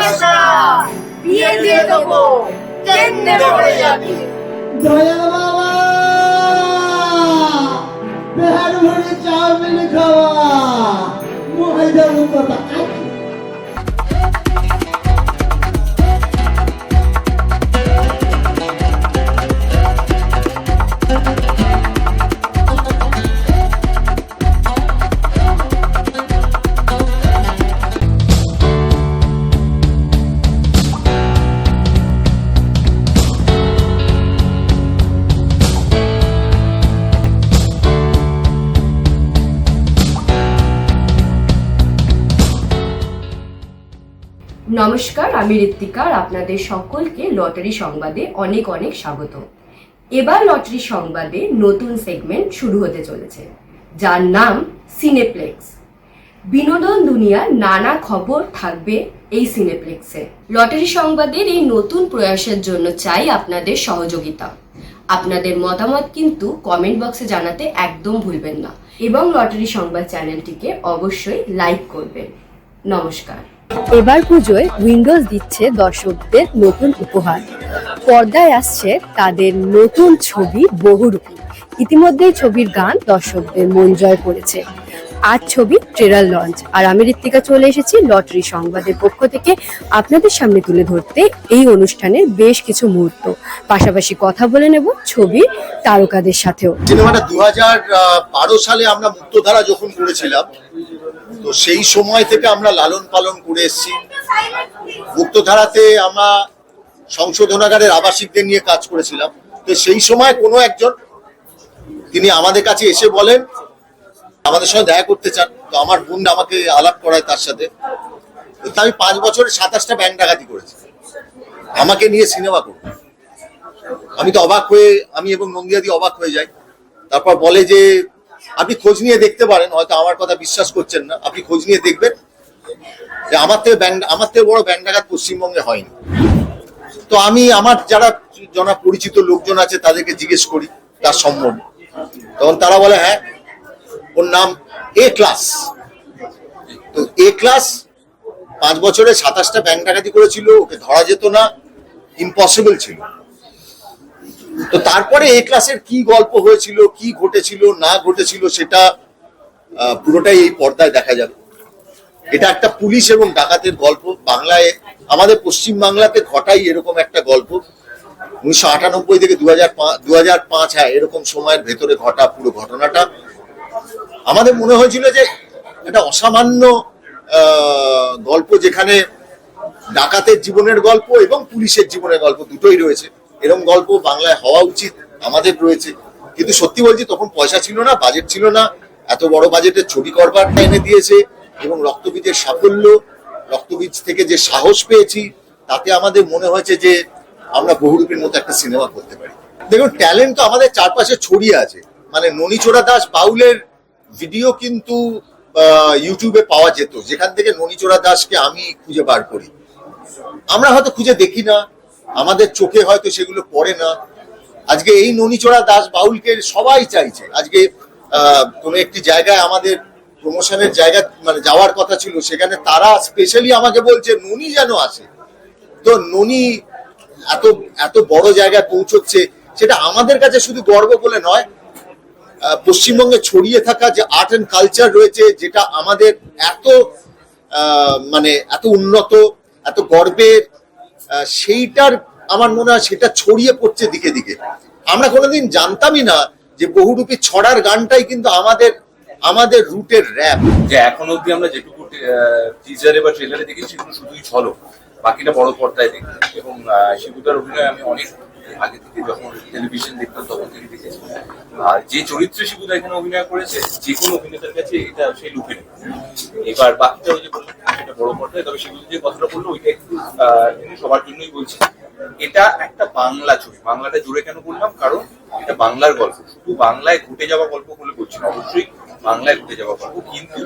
না বিয়ে দিয়ে দেবো। কেন্দ্রে পড়ে যাবি। দয়া বাবা। বেহার ভরে চাউমিন খাওয়া। ময়দা কথা নমস্কার, আমি ঋত্বিকা আর আপনাদের সকলকে লটারি সংবাদে অনেক অনেক স্বাগত। এবার লটারি সংবাদে নতুন সেগমেন্ট শুরু হতে চলেছে, যার নাম সিনেপ্লেক্স বিনোদন দুনিয়ার নানা খবর থাকবে এই সিনেপ্লেক্সে লটারি সংবাদের এই নতুন প্রয়াসের জন্য চাই আপনাদের সহযোগিতা। আপনাদের মতামত কিন্তু কমেন্ট বক্সে জানাতে একদম ভুলবেন না। এবং লটারি সংবাদ চ্যানেলটিকে অবশ্যই লাইক করবেন। নমস্কার। এবার পুজোয় উইন্ডোজ দিচ্ছে দর্শকদের নতুন উপহার। পর্দায় আসছে তাদের নতুন ছবি বহুরূপী। ইতিমধ্যেই ছবির গান দর্শকদের মন জয় করেছে। আজ ছবি ট্রেলার লঞ্চ। আর আমি ঋত্বিকা চলে এসেছি লটারি সংবাদের পক্ষ থেকে। আপনাদের সামনে তুলে ধরতে এই অনুষ্ঠানের বেশ কিছু মুহূর্ত। পাশাপাশি কথা বলে নেব ছবির তারকাদের সাথেও। সিনেমাটা দু বারো সালে আমরা মুক্তধারা যখন করেছিলাম, তো সেই সময় থেকে আমরা লালন পালন করে এসেছি। মুক্তধারাতে আমরা সংশোধনাগারের আবাসিকদের নিয়ে কাজ করেছিলাম। তো সেই সময় কোনো একজন, তিনি আমাদের কাছে এসে বলেন আমাদের সঙ্গে দেখা করতে চান, তো আমার বোন আমাকে আলাপ করায় তার সাথে। তো আমি পাঁচ বছরে সাতাশটা ব্যাংক ডাকাতি করেছি। আমাকে নিয়ে সিনেমা করব আমি তো অবাক হয়ে, আমি এবং নন্দিয়াদি অবাক হয়ে যাই। তারপর বলে যে, আপনি খোঁজ নিয়ে দেখতে পারেন, হয়তো আমার কথা বিশ্বাস করছেন না। আপনি খোঁজ নিয়ে দেখবেন যে আমার থেকে ব্যাংক আমার থেকে বড় ব্যাংক ডাকাত পশ্চিমবঙ্গে হয়নি। তো আমি আমার যারা জনা পরিচিত লোকজন আছে, তাদেরকে জিজ্ঞেস করি, তার সম্বন্ধে। তখন তারা বলে হ্যাঁ ওর নাম এ ক্লাস তো এ ক্লাস পাঁচ বছরে সাতাশটা ব্যাংক ডাকাতি করেছিল, ওকে ধরা যেত না ইম্পসিবল ছিল। তো তারপরে এ ক্লাসের কি গল্প হয়েছিল, কি ঘটেছিল, না ঘটেছিল, সেটা পুরোটাই এই পর্দায় দেখা যাবে। এটা একটা পুলিশ এবং ডাকাতের গল্প। বাংলায়, আমাদের পশ্চিম বাংলাতে ঘটাই এরকম একটা গল্প। উনিশশো আটানব্বই থেকে দু হাজার পাঁচ হ্যাঁ এরকম সময়ের ভেতরে ঘটা পুরো ঘটনাটা। আমাদের মনে হয়েছিল যে একটা অসামান্য গল্প যেখানে ডাকাতের জীবনের গল্প এবং পুলিশের জীবনের গল্প দুটোই রয়েছে। এরকম গল্প বাংলায় হওয়া উচিত, আমাদের রয়েছে। কিন্তু সত্যি বলছি, তখন পয়সা ছিল না বাজেট ছিল না। এত বড় বাজেটের ছবি করবার এনে দিয়েছে এবং রক্তবীজের সাফল্য, রক্তবীজ থেকে যে সাহস পেয়েছি, তাতে আমাদের মনে হয়েছে যে আমরা বহুরূপের মতো একটা সিনেমা করতে পারি। দেখুন ট্যালেন্ট তো আমাদের চারপাশে ছড়িয়ে আছে। মানে ননীচোড়া দাস, বাউলের ভিডিও কিন্তু ইউটিউবে পাওয়া যেত, যেখান থেকে ননীচোড়া দাসকে আমি খুঁজে বার করি। আমরা হয়তো খুঁজে দেখি না, আমাদের চোখে হয়তো সেগুলো পড়ে না। আজকে এই ননীচোড়া দাস বাউলকে সবাই চাইছে। আজকে কোনো একটি জায়গায় আমাদের প্রমোশনের জায়গা মানে যাওয়ার কথা ছিল, সেখানে তারা স্পেশালি আমাকে বলছে, ননি যেন আসে। তো ননি এত এত বড় জায়গায় পৌঁছচ্ছে, সেটা আমাদের কাছে শুধু গর্ব বলে নয় পশ্চিমবঙ্গে ছড়িয়ে থাকা যে আর্ট অ্যান্ড কালচার রয়েছে, যেটা আমাদের এত মানে এত উন্নত, এত গর্বের সেইটার আমার মনে হয় সেটা ছড়িয়ে পড়ছে দিকে দিকে। আমরা কোনোদিন জানতামই না যে বহুরূপী ছড়ার গানটাই কিন্তু আমাদের আমাদের রুটের র্যাপ যে এখন অব্দি আমরা যেটুকু টিজারে বা ট্রেলারে দেখেছি শুধুই ঝলক। বাকিটা বড় পর্দায় দেখি। এবং শিবুদার অভিনয় আমি অনেক আগে থেকে যখন টেলিভিশন দেখতাম, তখন থেকে দেখেছি। আর যে চরিত্রে শিবুদা এখানে অভিনয় করেছে, যে কোনো অভিনেতার কাছে এটা সেই এবার বাকিটা ওই যে বড় পর্দায়, তবে শিবুদা যে কথাটা বলল, ওইটা একটু সবার জন্যই বলছি। এটা একটা বাংলা ছবি। বাংলাটা জুড়ে কেন বললাম? কারণ এটা বাংলার গল্প। শুধু বাংলায় ঘটে যাওয়া গল্প বলছি না। অবশ্যই বাংলায় ঘুরে যাওয়া গল্প। কিন্তু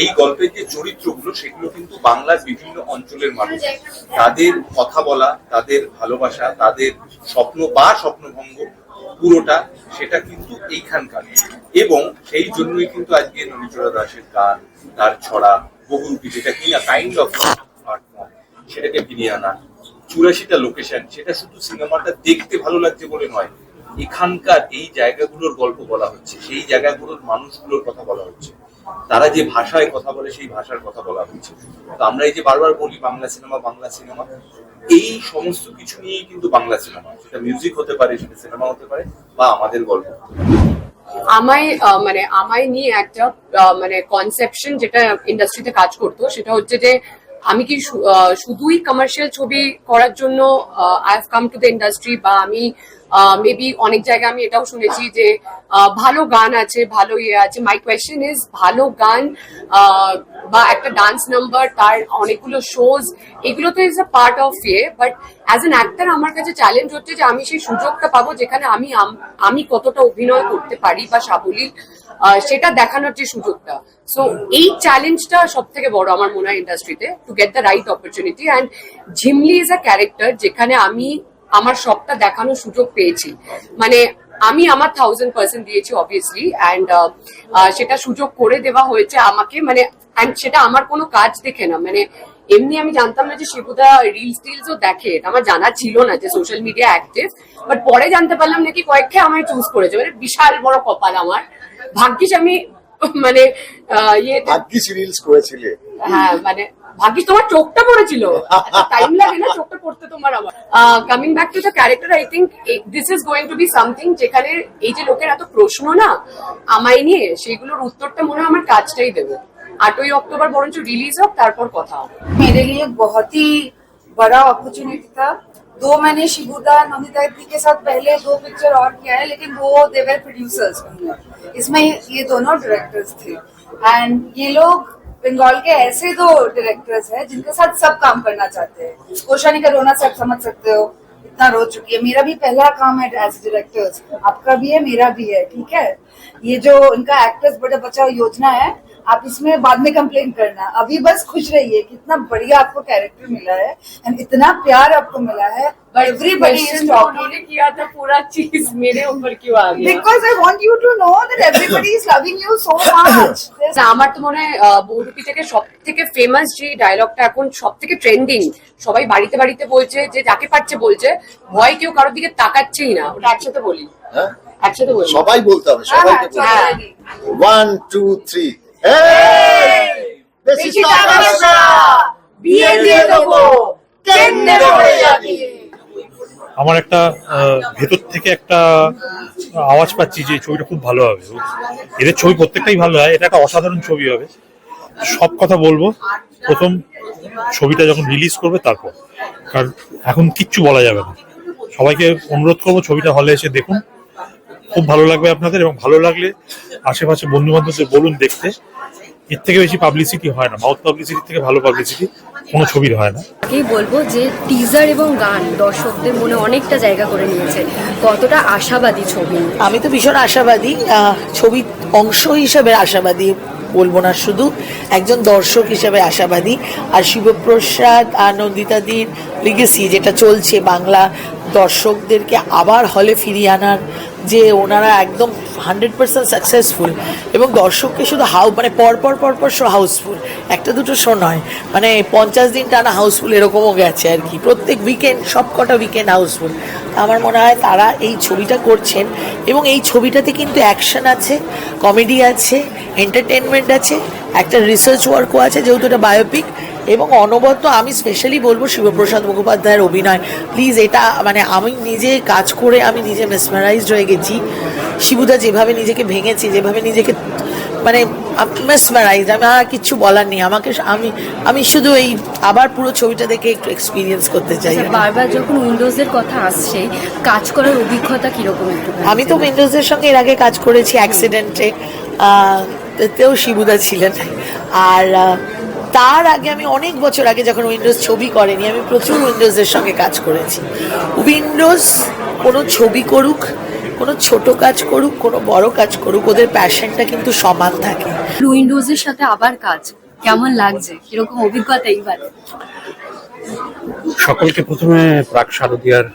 এই গল্পের যে চরিত্রগুলো, সেগুলো কিন্তু বাংলার বিভিন্ন অঞ্চলের মানুষ। তাদের কথা বলা, তাদের ভালোবাসা, তাদের স্বপ্ন বা স্বপ্নভঙ্গ, পুরোটা সেটা কিন্তু এইখানকার। এবং সেই জন্যই কিন্তু আজকে ননীচরা দাসের গান, তার ছড়া বহুরূপী যেটা কিনা কাইন্ড অফ সেটাকে ফিরিয়ে আনা, চুরাশিটা লোকেশন সেটা শুধু সিনেমাটা দেখতে ভালো লাগছে বলে নয় এখানকার এই জায়গাগুলোর গল্প বলা হচ্ছে, সেই জায়গাগুলোর মানুষগুলোর কথা বলা হচ্ছে। তারা যে ভাষায় কথা বলে, সেই ভাষার কথা বলা হচ্ছে। তো আমরা এই যে বারবার বলি বাংলা সিনেমা বাংলা সিনেমা, এই সমস্ত কিছু নিয়েই কিন্তু বাংলা সিনেমা। সেটা মিউজিক হতে পারে, সেটা সিনেমা হতে পারে, বা আমাদের গল্প। আমায় মানে আমায় নিয়ে একটা মানে কনসেপশন যেটা ইন্ডাস্ট্রিতে কাজ করতো, সেটা হচ্ছে যে আমি কি শুধুই কমার্শিয়াল ছবি করার জন্য I have come to the industry বা আমি মেবি অনেক জায়গায় আমি এটাও শুনেছি যে ভালো গান আছে, ভালো ইয়ে আছে। মাই কোয়েশ্চেন ইজ ভালো গান বা একটা ডান্স নাম্বার তার অনেকগুলো শোজ এগুলো তো ইজ আ পার্ট অফ ইয়ে। বাট অ্যাজ এন অ্যাক্টার আমার কাছে চ্যালেঞ্জ হচ্ছে যে আমি সেই সুযোগটা পাবো যেখানে আমি আমি কতটা অভিনয় করতে পারি বা সাবলীল সেটা দেখানোর যে সুযোগটা। সো এই চ্যালেঞ্জটা সব থেকে বড় আমার মনে হয় ইন্ডাস্ট্রিতে to get the right opportunity and Jhimli is a character যেখানে আমি আমার সবটা দেখানোর সুযোগ পেয়েছি। মানে আমি আমার থাউজেন্ড পার্সেন্ট দিয়েছি অবভিয়াসলি অ্যান্ড সেটা সুযোগ করে দেওয়া হয়েছে আমাকে মানে অ্যান্ড সেটা আমার কোনো কাজ দেখে না। মানে এমনি আমি জানতাম না যে শিবুদা রিলস টিলসও দেখে, এটা আমার জানা ছিল না যে সোশ্যাল মিডিয়া অ্যাক্টিভ বাট পরে জানতে পারলাম নাকি কয়েকটা আমায় চুজ করেছে। মানে বিশাল বড় কপাল আমার। ভাগ্যিস আমি মানে ইয়ে ভাগ্যিস রিলস করেছিলে। হ্যাঁ মানে ভাগ্যিস তোমার চোখটা পড়েছিল। টাইম লাগে না চোখটা পড়তে তোমার আবার। Coming back to the character I think this is going to be something যেখানে এই যে লোকের এত প্রশ্ন না আমায় নিয়ে সেগুলোর উত্তরটা মনে হয় আমার কাজটাই দেবে। আটই অক্টোবর বরঞ্চ রিলিজ হোক তারপর কথা হবে। মেরে লিয়ে বহুত বড় অপরচুনিটি থা दो मैंने शिबुदा नंदिता के साथ पहले दो पिक्चर और किया है, लेकिन वो देवर प्रोड्यूसर्स इसमें ये दोनों डायरेक्टर्स थे। एंड ये लोग बंगाल के ऐसे दो डायरेक्टर्स हैं, जिनके साथ सब काम करना चाहते हैं। कोशानी का रोना सब समझ सकते हो, इतना रो चुकी है। मेरा भी पहला काम है एज डायरेक्टर्स आपका भी है, मेरा भी है, ठीक है? ये जो इनका एक्टर्स बड़े बचाओ योजना है आप इसमें बाद में कंप्लेन करना अभी बस खुश रहिए कितना बढ़िया आपको कैरेक्टर मिला है एंड इतना प्यार आपको मिला है एवरीबडी इज टॉकिंग उन्होंने किया था पूरा चीज मेरे ऊपर क्यों आ गया because I want you to know that everybody is loving you so much না, আমার তো মনে হয় আহ, বহুরূপী থেকে সব থেকে ফেমাস যে ডায়লগটা এখন সব থেকে ট্রেন্ডিং সবাই বাড়িতে বাড়িতে বলছে যে যাকে পারছে বলছে ভয় কেউ কারোর দিকে তাকাচ্ছেই না ওটা একসাথে বলি হ্যাঁ একসাথে বলি সবাই বলতে হবে সবাইকে বলতে হ্যাঁ। হবে ওয়ান টু থ্রি বেশি বেশি টাকা টাকা পয়সা। বিয়ে দিয়ে দেবো। কেন্দ্রে পড়ে যাবি আমার একটা আহ, ভেতর থেকে একটা আওয়াজ পাচ্ছি যে ছবিটা খুব ভালো হবে। এদের ছবি প্রত্যেকটাই ভালো হয়। এটা একটা অসাধারণ ছবি হবে। সব কথা বলব। প্রথম ছবিটা যখন রিলিজ করবে তারপর। কারণ এখন কিচ্ছু বলা যাবে না। সবাইকে অনুরোধ করব ছবিটা হলে এসে দেখুন। খুব ভালো লাগবে আপনাদের এবং ভালো লাগলে আশেপাশে বন্ধু বান্ধবদের বলুন দেখতে এর থেকে বেশি পাবলিসিটি হয় না। মাউথ পাবলিসিটি থেকে ভালো পাবলিসিটি কোনো ছবির হয় না। আগেই বলব যে টিজার এবং গান দর্শকদের মনে অনেকটা জায়গা করে নিয়েছে। কতটা আশাবাদী ছবি। আমি তো ভীষণ আশাবাদী। আহ, ছবির অংশ হিসেবে আশাবাদী বলব না শুধু একজন দর্শক হিসেবে আশাবাদী। আর শিবপ্রসাদ আর নন্দিতাদির লিগেসি যেটা চলছে বাংলা দর্শকদেরকে আবার হলে ফিরিয়ে আনার যে ওনারা একদম হান্ড্রেড পার্সেন্ট সাকসেসফুল এবং দর্শককে শুধু হাউ মানে পরপর পরপর শো হাউসফুল একটা দুটো শো নয় মানে পঞ্চাশ দিন টানা হাউসফুল এরকমও গেছে আর কি। প্রত্যেক উইকেন্ড সব কটা উইকেন্ড হাউসফুল আমার মনে হয় তারা এই ছবিটা করছেন এবং এই ছবিটাতে কিন্তু অ্যাকশন আছে কমেডি আছে এন্টারটেনমেন্ট আছে, একটা রিসার্চ ওয়ার্কও আছে, যেহেতু এটা বায়োপিক এবং অনবদ্য আমি স্পেশালি বলব শিবপ্রসাদ মুখোপাধ্যায়ের অভিনয়। প্লিজ এটা মানে আমি নিজে কাজ করে আমি নিজে মেসমারাইজড হয়ে গেছি। শিবুদা যেভাবে নিজেকে ভেঙেছে যেভাবে নিজেকে মানে মেসমারাইজ আমি আর কিচ্ছু বলার নেই। আমাকে আমি আমি শুধু এই আবার পুরো ছবিটা দেখে একটু এক্সপিরিয়েন্স করতে চাই। আচ্ছা, বারবার যখন উইন্ডোজের কথা আসছে কাজ করার অভিজ্ঞতা কীরকম একটু আমি তো উইন্ডোজের সঙ্গে এর আগে কাজ করেছি অ্যাক্সিডেন্টে তেও শিবুদা ছিলেন। আর তার আগে আমি অনেক বছর আগে যখন উইন্ডোজ ছবি করেনি আমি প্রচুর উইন্ডোজের সঙ্গে কাজ করেছি। উইন্ডোজ কোনো ছবি করুক কোনো ছোট কাজ করুক কোনো বড় কাজ করুক ওদের প্যাশনটা কিন্তু সমান থাকে। উইন্ডোজের সাথে আবার কাজ কেমন লাগছে? কীরকম অভিজ্ঞতা এইবার? সকলকে প্রথমে প্রাক শারদীয়ার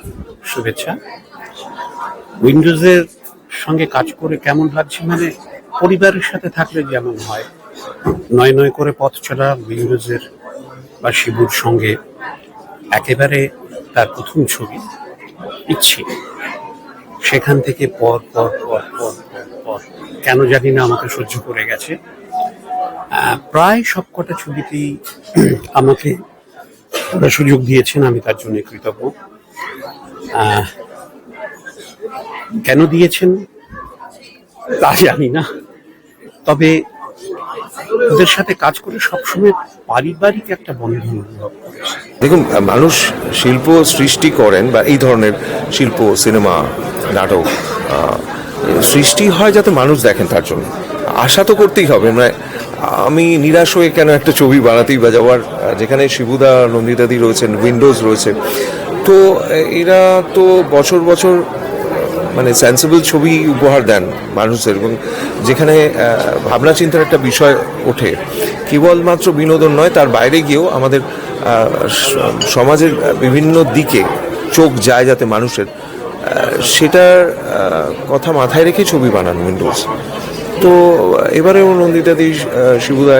শুভেচ্ছা। উইন্ডোজের সঙ্গে কাজ করে কেমন লাগছে? মানে পরিবারের সাথে থাকলে যেমন হয়। নয় নয় করে পথ চলা উইন্ডোজের বা শিবুর সঙ্গে একেবারে তার প্রথম ছবি, ইচ্ছে। সেখান থেকে পর পর পর পর পর কেন জানি না আমাকে সহ্য করে গেছে। প্রায় সবকটা ছবিতেই আমাকে ওরা সুযোগ দিয়েছেন, আমি তার জন্য কৃতজ্ঞ। কেন দিয়েছেন তা জানি না। তবে ওদের সাথে কাজ করে সবসময় পারিবারিক একটা বন্ধন অনুভব দেখুন, মানুষ শিল্প সৃষ্টি করেন বা এই ধরনের শিল্প, সিনেমা, নাটক সৃষ্টি হয় যাতে মানুষ দেখেন তার জন্য। আশা তো করতেই হবে মানে আমি নিরাশ হয়ে কেন একটা ছবি বানাতেই বা যাওয়ার যেখানে শিবুদা নন্দিতাদি রয়েছেন, উইন্ডোজ রয়েছে। তো এরা তো বছর বছর মানে সেন্সিবল ছবি উপহার দেন মানুষের এবং যেখানে ভাবনা চিন্তার একটা বিষয় ওঠে। কেবলমাত্র বিনোদন নয়, তার বাইরে গিয়েও আমাদের সমাজের বিভিন্ন দিকে চোখ যায় যাতে মানুষের সেটার কথা মাথায় রেখে ছবি বানান উইন্ডোজ। তো এবারেও নন্দিতাদি শিবুদা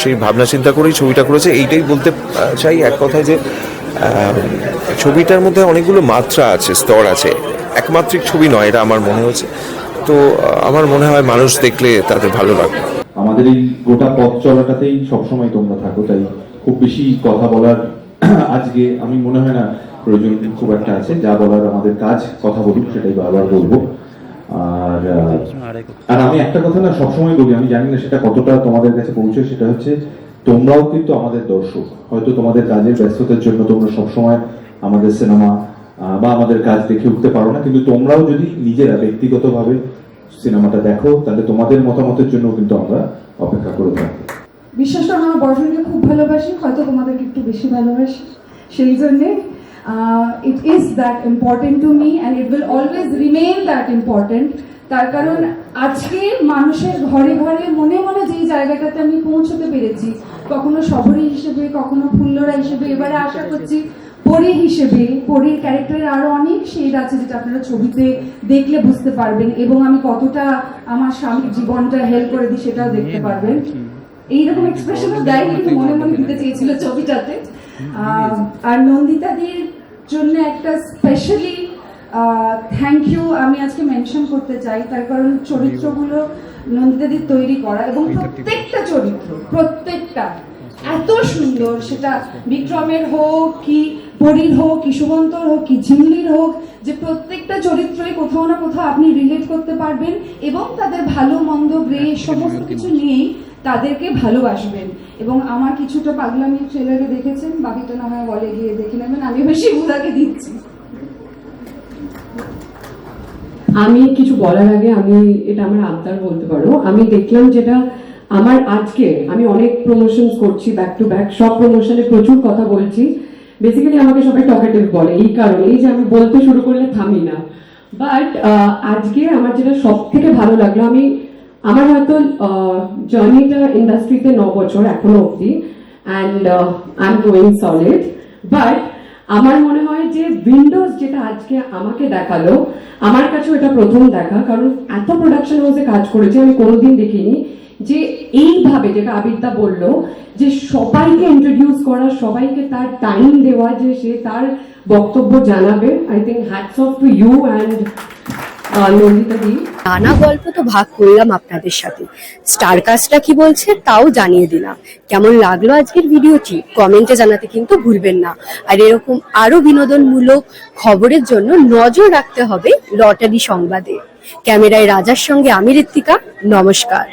সেই ভাবনা চিন্তা করেই ছবিটা করেছে। এইটাই বলতে চাই এক কথায় যে ছবিটার মধ্যে অনেকগুলো মাত্রা আছে, স্তর আছে। একমাত্রিক ছবি নয়, এটা আমার মনে হয়েছে। তো আমার মনে হয় মানুষ দেখলে তাদের ভালো লাগবে। আমাদের এই গোটা পথ চলাটাতেই সবসময় তোমরা থাকো, তাই খুব বেশি কথা বলার আজকে আমি মনে হয় না প্রয়োজন খুব একটা আছে। যা বলার আমাদের কাজ, কথা বলুক, সেটাই বারবার বলব। আর আর আমি একটা কথা না সবসময় বলি, আমি জানি না সেটা কতটা তোমাদের কাছে পৌঁছে, সেটা হচ্ছে তোমরাও কিন্তু আমাদের দর্শক। হয়তো তোমাদের কাজের ব্যস্ততার জন্য তোমরা সবসময় আমাদের সিনেমা বা আমাদের কাজ দেখে উঠতে পারো না, কিন্তু তোমরাও যদি নিজেরা ব্যক্তিগতভাবে সিনেমাটা দেখো, তাহলে তোমাদের মতামতের জন্য কিন্তু আমরা অপেক্ষা করে থাকি। বিশ্বাস করো, আমার বয়ফ্রেন্ডকে খুব ভালোবাসি, হয়তো তোমাদেরকে একটু বেশি ভালোবাসি। সেই জন্যে it is that important to me and it will always remain that important তার কারণ, আজকে মানুষের ঘরে ঘরে মনে মনে যেই জায়গাটাতে আমি পৌঁছতে পেরেছি কখনো শহরী হিসেবে কখনো ফুল্লরা হিসেবে। এবারে আশা করছি পরী হিসেবে পরীর ক্যারেক্টারের আরও অনেক শেড আছে যেটা আপনারা ছবিতে দেখলে বুঝতে পারবেন এবং আমি কতটা আমার স্বামীর জীবনটা হেল্প করে দিই সেটাও দেখতে পারবেন। এইরকম এক্সপ্রেশনও দেয় কিন্তু মনে মনে দিতে চেয়েছিল ছবিটাতে। আহ, আর নন্দিতাদির জন্য একটা স্পেশালি থ্যাংক ইউ আমি আজকে মেনশন করতে চাই। তার কারণ চরিত্রগুলো নন্দিতাদির তৈরি করা এবং প্রত্যেকটা চরিত্র প্রত্যেকটা এত সুন্দর। সেটা বিক্রমের হোক কি পরীর হোক কি সুমন্তর হোক কি ঝিমলির হোক যে প্রত্যেকটা চরিত্রই কোথাও না কোথাও আপনি রিলেট করতে পারবেন এবং তাদের ভালো মন্দ গ্রে সমস্ত কিছু নিয়েই তাদেরকে ভালোবাসবেন। এবং আমার কিছুটা পাগলামি ট্রেলারে দেখেছেন? বাকিটা না হয় বলে গিয়ে দেখে নেবেন। আমি বেশি উদাকে দিচ্ছি। আমি কিছু বলার আগে আমি এটা আমার আবদার বলতে পারো। আমি দেখলাম যেটা আমার আজকে আমি অনেক প্রমোশন করছি ব্যাক টু ব্যাক সব প্রমোশনে প্রচুর কথা বলছি। বেসিক্যালি আমাকে সবাই টকেটিভ বলে, এই কারণেই যে আমি বলতে শুরু করলে থামি না। বাট আজকে আমার যেটা সব থেকে ভালো লাগল, আমি, আমার হয়তো জার্নিটা ইন্ডাস্ট্রিতে ন বছর এখনও অবধি and I am going solid but আমার মনে হয় যে উইন্ডোজ যেটা আজকে আমাকে দেখাল, আমার কাছেও এটা প্রথম দেখা, কারণ এত প্রোডাকশন হাউসে কাজ করেছে, আমি কোনোদিন দেখিনি যে এইভাবে, যেটা আবিদ্যা বলল, যে সবাইকে ইন্ট্রোডিউস করা, সবাইকে তার টাইম দেওয়া, যে সে তার বক্তব্য জানাবে। I think hats off to you and Nandita di. নানা গল্প তো ভাগ করলাম আপনাদের সাথে। স্টার কাস্টটা কি বলছে তাও জানিয়ে দিলাম। কেমন লাগল আজকের ভিডিওটি? কমেন্টে জানাতে কিন্তু ভুলবেন না। আর এরকম আরও বিনোদনমূলক খবরের জন্য নজর রাখতে হবে লটারি সংবাদে। ক্যামেরায় রাজার সঙ্গে আমি ঋত্বিকা। নমস্কার।